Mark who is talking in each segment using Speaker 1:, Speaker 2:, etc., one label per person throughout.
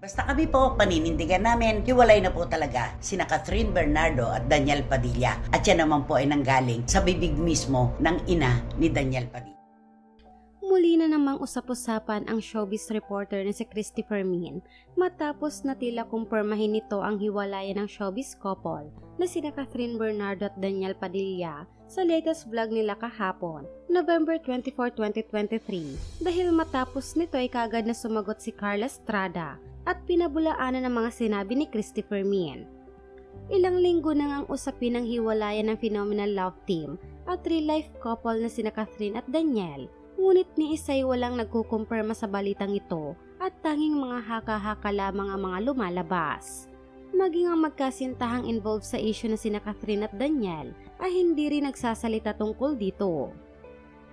Speaker 1: Basta kami po, paninindigan namin, hiwalay na po talaga sina Catherine Bernardo at Daniel Padilla. At yan naman po ay nanggaling sa bibig mismo ng ina ni Daniel Padilla.
Speaker 2: Muli na namang usap-usapan ang showbiz reporter na si Christopher Min matapos na tila kumpirmahin nito ang hiwalayan ng showbiz couple na sina Catherine Bernardo at Daniel Padilla sa latest vlog nila kahapon, November 24, 2023. Dahil matapos nito ay kagad na sumagot si Carla Estrada at pinabulaanan ng mga sinabi ni Christopher Min. Ilang linggo na ngang usapin ang hiwalayan ng phenomenal love team at real-life couple na sina Catherine at Daniel Ngunit ni Isay walang nagkukumpirma sa balitang ito at tanging mga haka-haka lamang ang mga lumalabas. Maging ang magkasintahang involved sa issue na sina Catherine at Daniel ay hindi rin nagsasalita tungkol dito.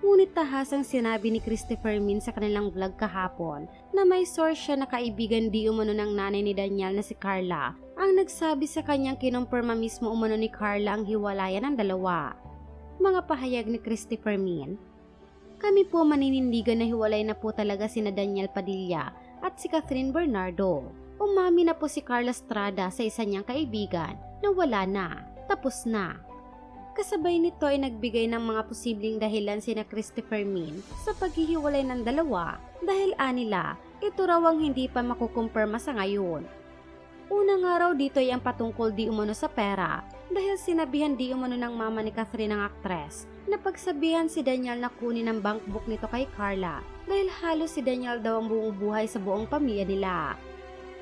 Speaker 2: Ngunit tahasang sinabi ni Christopher Min sa kanilang vlog kahapon na may source siya na kaibigan di umano ng nanay ni Daniel na si Carla ang nagsabi sa kanyang kinumpirma mismo umano ni Carla ang hiwalayan ng dalawa. Mga pahayag ni Christopher Min, kami po maninindigan na hiwalay na po talaga sina Daniel Padilla at si Catherine Bernardo. Umami na po si Carla Estrada sa isa niyang kaibigan na wala na, tapos na. Kasabay nito ay nagbigay ng mga posibleng dahilan sina Christopher Min sa paghihiwalay ng dalawa dahil anila ito raw ang hindi pa makukumpirma sa ngayon. Unang araw dito ay ang patungkol di umano sa pera dahil sinabihan di umano ng mama ni Catherine ang aktres na pagsabihan si Daniel na kunin ang bank book nito kay Carla dahil halos si Daniel daw ang buong buhay sa buong pamilya nila.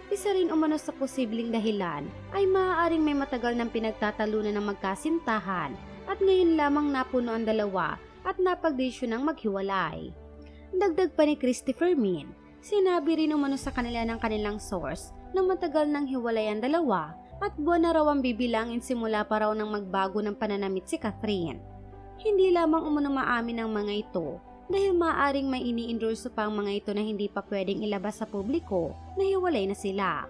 Speaker 2: Isa rin umano sa posibleng dahilan ay maaaring may matagal ng pinagtatalunan ng magkasintahan at ngayon lamang napuno ang dalawa at napagdesyo ng maghiwalay. Dagdag pa ni Christopher Min, sinabi rin umano sa kanila ng kanilang source na matagal nang hiwalay ang dalawa at buwan na raw ang bibilangin simula pa raw nang magbago ng pananamit si Catherine. Hindi lamang umano maamin ang mga ito dahil maaring may ini-endorse pa ang mga ito na hindi pa pwedeng ilabas sa publiko na hiwalay na sila.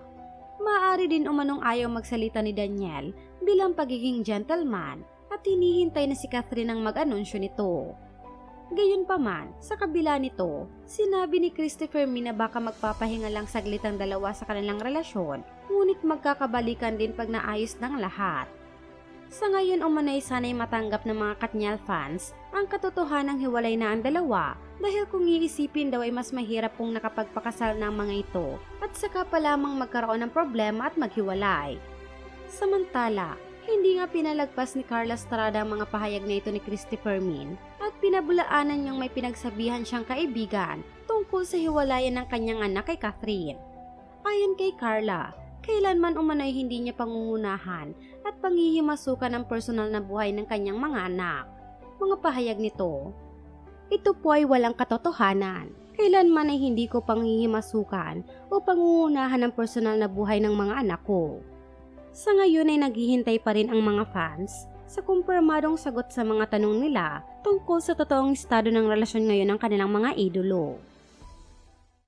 Speaker 2: Maaari din umanong ayaw magsalita ni Daniel bilang pagiging gentleman at hinihintay na si Catherine ang mag-anunsyo nito. Gayunpaman, sa kabila nito, sinabi ni Christopher Min na baka magpapahinga lang saglit ang dalawa sa kanilang relasyon, ngunit magkakabalikan din pag naayos ng lahat. Sa ngayon umanay sanay matanggap ng mga Katnyal fans ang katotohanang hiwalay na ang dalawa dahil kung iisipin daw ay mas mahirap kung nakapagpakasal ng mga ito at saka pa lamang magkaroon ng problema at maghiwalay. Samantala, hindi nga pinalagpas ni Carla Estrada ang mga pahayag na ito ni Christopher Min at pinabulaanan niyang may pinagsabihan siyang kaibigan tungkol sa hiwalayan ng kanyang anak kay Catherine. Ayon kay Carla, kailanman umano'y hindi niya pangungunahan at panghihimasukan ang personal na buhay ng kanyang mga anak. Mga pahayag nito, ito po ay walang katotohanan. Kailanman ay hindi ko panghihimasukan o pangungunahan ang personal na buhay ng mga anak ko. Sa ngayon ay naghihintay pa rin ang mga fans sa kumpirmadong sagot sa mga tanong nila tungkol sa totoong estado ng relasyon ngayon ng kanilang mga idolo.